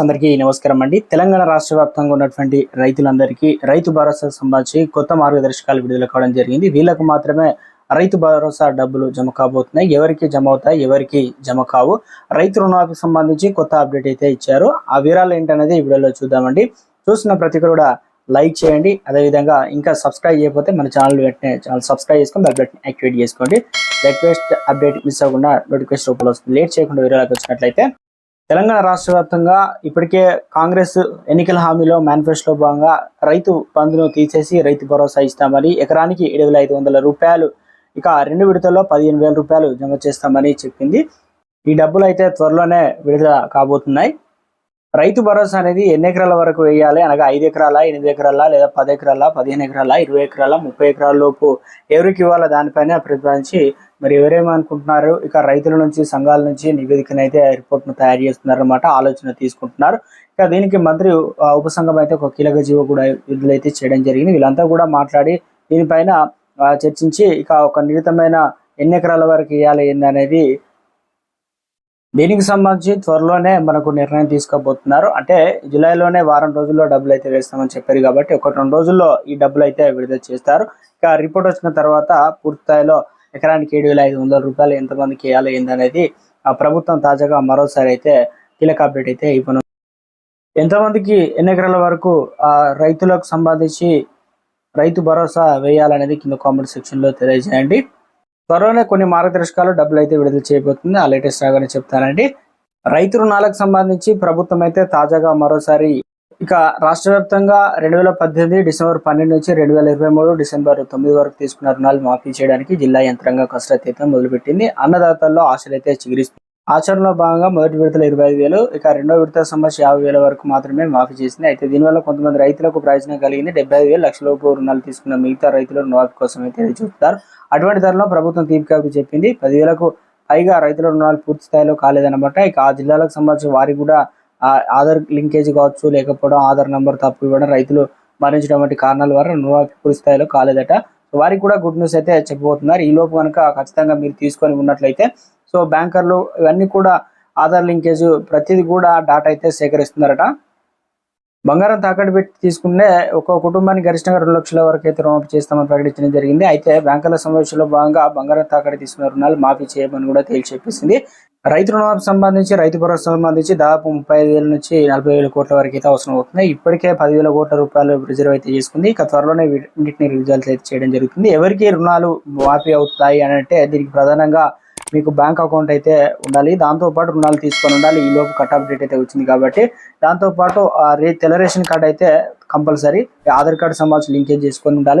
అందరికీ నమస్కారం అండి. తెలంగాణ రాష్ట్ర వ్యాప్తంగా ఉన్నటువంటి రైతులందరికీ రైతు భరోసా సంబంధించి కొత్త మార్గదర్శకాలు విడుదల కావడం జరిగింది. వీళ్ళకు మాత్రమే రైతు భరోసా డబ్బులు జమ కాబోతున్నాయి. ఎవరికి జమ అవుతాయి ఎవరికి జమ కావు. రైతు రుణాలకు సంబంధించి కొత్త అప్డేట్ అయితే ఇచ్చారు. ఆ వివరాలు ఏంటనేది ఈ వీడియోలో చూద్దామండి. చూసిన ప్రతి ఒక్కరు కూడా లైక్ చేయండి. అదేవిధంగా ఇంకా సబ్స్క్రైబ్ చేయకపోతే మన ఛానల్ వెంటనే ఛానల్ సబ్స్క్రైబ్ చేసుకొని బెల్ యాక్టివేట్ చేసుకోండి. రిక్వెస్ట్ అప్డేట్ మిస్ అవ్వకుండా నోటిఫికేషన్ రూపంలో వస్తుంది. లేట్ చేయకుండా వీడియోలోకి వచ్చినట్లయితే తెలంగాణ రాష్ట్ర వ్యాప్తంగా ఇప్పటికే కాంగ్రెస్ ఎన్నికల హామీలో మేనిఫెస్టోలో భాగంగా రైతు బంధును తీసేసి రైతు భరోసా ఇస్తామని ఎకరానికి ఏడు వేల ఐదు వందల రూపాయలు ఇక రెండు విడతల్లో పదిహేను వేల రూపాయలు జమ చేస్తామని చెప్పింది. ఈ డబ్బులు అయితే త్వరలోనే విడుదల కాబోతున్నాయి. రైతు భరోసా అనేది ఎన్ని ఎకరాల వరకు వేయాలి? అనగా ఐదు ఎకరాల ఎనిమిది ఎకరాల లేదా పది ఎకరాల పదిహేను ఎకరాల ఇరవై ఎకరాల ముప్పై ఎకరాల లోపు ఎవరికి ఇవ్వాలా దానిపైన ప్రతిపాదించి మరి ఎవరేమనుకుంటున్నారు ఇక రైతుల నుంచి సంఘాల నుంచి నివేదికనైతే రిపోర్ట్ను తయారు చేస్తున్నారు అనమాట ఆలోచన తీసుకుంటున్నారు. ఇక దీనికి మంత్రి ఆ, ఉపసంఘం అయితే ఒక కీలక జీవో కూడా విడుదలైతే చేయడం జరిగింది. వీళ్ళంతా కూడా మాట్లాడి దీనిపైన చర్చించి ఇక ఒక నిరితమైన ఎన్ని ఎకరాల వరకు ఇవ్వాలి ఏంది అనేది దీనికి సంబంధించి త్వరలోనే మనకు నిర్ణయం తీసుకోబోతున్నారు. అంటే జూలైలోనే వారం రోజుల్లో డబ్బులు అయితే వేస్తామని చెప్పారు కాబట్టి ఒక రెండు రోజుల్లో ఈ డబ్బులు అయితే విడుదల చేస్తారు. ఇక రిపోర్ట్ వచ్చిన తర్వాత పూర్తి ఎకరానికి ఏడు వేల ఐదు వందల రూపాయలు ఎంతమందికి వేయాలి ఏందనేది ఆ ప్రభుత్వం తాజాగా మరోసారి అయితే కీలక అప్డేట్ అయితే ఇవ్వను ఎంతమందికి ఎన్ని ఎకరాల వరకు ఆ రైతులకు సంబంధించి రైతు భరోసా వేయాలనేది కింద కామెంట్ సెక్షన్లో తెలియజేయండి. త్వరలోనే కొన్ని మార్గదర్శకాలు డబ్బులు అయితే విడుదల చేయబోతుంది. ఆ లేటెస్ట్ రాగానే చెప్తానండి. రైతు రుణాలకు సంబంధించి ప్రభుత్వం అయితే తాజాగా మరోసారి ఇక రాష్ట్ర వ్యాప్తంగా రెండు వేల పద్దెనిమిది డిసెంబర్ పన్నెండు నుంచి రెండు వేల ఇరవై మూడు డిసెంబర్ తొమ్మిది వరకు తీసుకున్న రుణాలు మాఫీ చేయడానికి జిల్లా యంత్రాంగం కసరత్ అయితే మొదలుపెట్టింది. అన్నదాతల్లో ఆశలు అయితే చిగురిస్తుంది ఆచరణలో భాగంగా మొదటి విడతలో ఇరవై ఐదు వేలు ఇక రెండో విడత సమస్య యాభై వేల వరకు మాత్రమే మాఫీ చేసింది. అయితే దీనివల్ల కొంతమంది రైతులకు ప్రయోజనం కలిగింది. డెబ్బై ఐదు వేలు లక్షల రుణాలు తీసుకున్న మిగతా రైతులు రుణమాఫీ కోసం అయితే చూస్తారు చూపుతారు అటువంటి ధరలో ప్రభుత్వం తీపికాపి చెప్పింది. పదివేలకు పైగా రైతుల రుణాలు పూర్తి స్థాయిలో కాలేదన్నమాట. ఇక ఆ జిల్లాలకు సంబంధించిన వారికి కూడా ఆధార్ లింకేజ్ కావచ్చు లేకపోవడం ఆధార్ నెంబర్ తప్పు ఇవ్వడం రైతులు మరణించడం వంటి కారణాల వల్ల రుణాలు పూర్తి స్థాయిలో కాలేదట. వారికి కూడా గుడ్ న్యూస్ అయితే చెప్పబోతున్నారు. ఈ లోపు కనుక ఖచ్చితంగా మీరు తీసుకొని ఉన్నట్లయితే సో బ్యాంకర్లు ఇవన్నీ కూడా ఆధార్ లింకేజ్ ప్రతిదీ కూడా డాటా అయితే సేకరిస్తున్నారట. బంగారం తాకట్టు పెట్టి తీసుకుంటే ఒక కుటుంబానికి గరిష్టంగా రెండు లక్షల వరకు అయితే రుణమాఫీ చేస్తామని ప్రకటించడం జరిగింది. అయితే బ్యాంకుల సమావేశంలో భాగంగా బంగారం తాకట్టు తీసుకున్న రుణాలు మాఫీ చేయమని కూడా తేల్చి చెప్పేసింది రైతు రుణమాఫీ సంబంధించి రైతు భరోసా సంబంధించి దాదాపు ముప్పై ఐదు వేల నుంచి నలభై వేల కోట్ల వరకు అయితే అవసరం అవుతుంది. ఇప్పటికే పదివేల కోట్ల రూపాయలు రిజర్వ్ అయితే చేసుకుంది. ఇక త్వరలోనే వీటిని రిజల్ట్ అయితే చేయడం జరుగుతుంది. ఎవరికి రుణాలు మాఫీ అవుతాయి అని అంటే దీనికి ప్రధానంగా మీకు బ్యాంక్ అకౌంట్ అయితే ఉండాలి. దాంతో పాటు రుణాలు తీసుకొని ఉండాలి. ఈ లోపు కట్ ఆఫ్ డేట్ అయితే వచ్చింది కాబట్టి దాంతో పాటు ఆ రే తెల్ల రేషన్ కార్డ్ అయితే కంపల్సరీ. ఆధార్ కార్డు సంబంధించి లింకేజ్ చేసుకొని ఉండాలి.